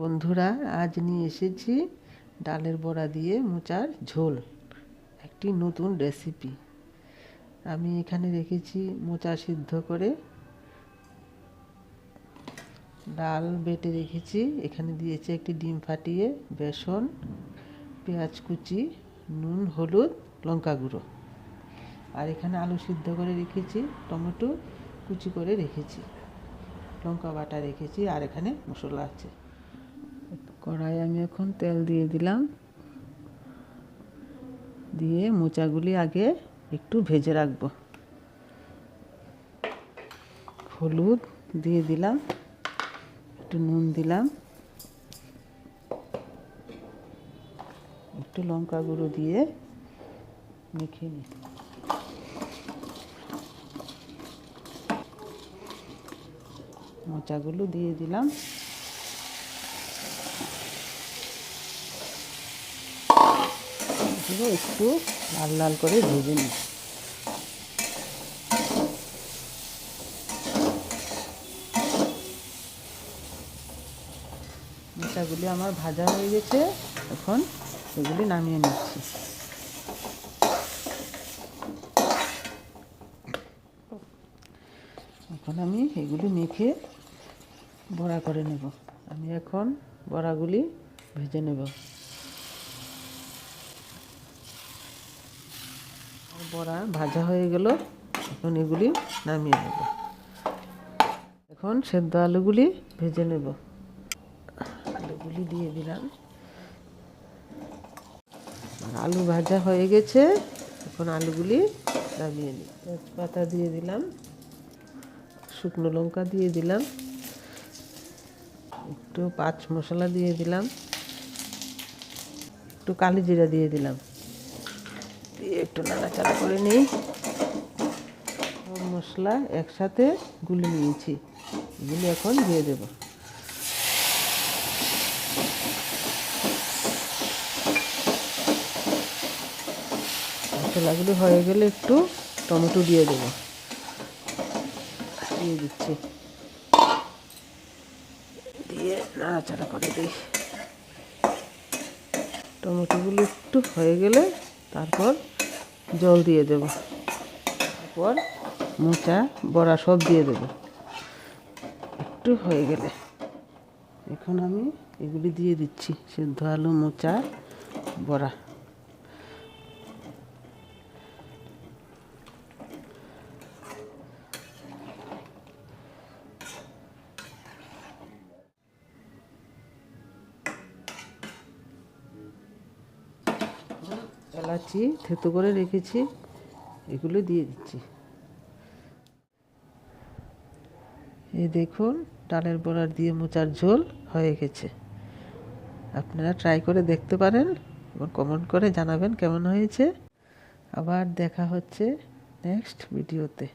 বন্ধুরা, আজ নিয়ে এসেছি ডালের বড়া দিয়ে মোচার ঝোল, একটি নতুন রেসিপি আমি এখানে রেখেছি মোচা সিদ্ধ করে। ডাল বেটে রেখেছি, এখানে দিয়েছি একটি ডিম ফাটিয়ে বেসন, পেঁয়াজ কুচি, নুন, হলুদ, লঙ্কা গুঁড়ো। আর এখানে আলু সিদ্ধ করে রেখেছি, টমেটো কুচি করে রেখেছি। লঙ্কা বাটা রেখেছি, আর এখানে মশলা আছে। কড়াই আমি এখন তেল দিয়ে দিলাম। দিয়ে মোচাগুলি আগে একটু ভেজে রাখব। হলুদ দিয়ে দিলাম, একটু নুন দিলাম, একটু লঙ্কা গুঁড়ো দিয়ে মেখে নিই। মোচাগুলো দিয়ে দিলাম। এগুলো একটু লাল লাল করে ভেজে নিই। মোচাগুলি আমার ভাজা হয়ে গেছে, এখন এগুলি নামিয়ে নিচ্ছি। এখন আমি এগুলি মেখে বড়া করে নেব। আমি এখন বড়াগুলি ভেজে নেব। বড়া ভাজা হয়ে গেল। এখন এগুলি নামিয়ে নেব। এখন সেদ্ধ আলুগুলি ভেজে নেব। আলুগুলি দিয়ে দিলাম। আলু ভাজা হয়ে গেছে। এখন আলুগুলি নামিয়ে নিই। তেজপাতা দিয়ে দিলাম। শুকনো লঙ্কা দিয়ে দিলাম। একটু পাঁচ মশলা দিয়ে দিলাম। একটু কালি জিরা দিয়ে দিলাম। দিয়ে একটু নাড়াচাড়া করে নিই। মশলা একসাথে গুলে নিয়েছি। এগুলি এখন দিয়ে দেব। মশলাগুলো হয়ে গেলে একটু টমেটো দিয়ে দেবো। দিয়ে দিচ্ছি। দিয়ে নাড়াচাড়া করে দিই। টমেটোগুলো একটু হয়ে গেলে তারপর জল দিয়ে দেব। তারপর মোচা, বড়া সব দিয়ে দেব। একটু হয়ে গেলে এখন আমি এগুলি দিয়ে দিচ্ছি, সেদ্ধ আলু, মোচা, বড়া। এলাচি থেতো করে রেখেছি, এগুলো দিয়ে দিচ্ছি। এই দেখুন, ডালের বড়ার দিয়ে মোচার ঝোল হয়ে গেছে। আপনারা ট্রাই করে দেখতে পারেন এবং কমেন্ট করে জানাবেন কেমন হয়েছে। আবার দেখা হচ্ছে নেক্সট ভিডিওতে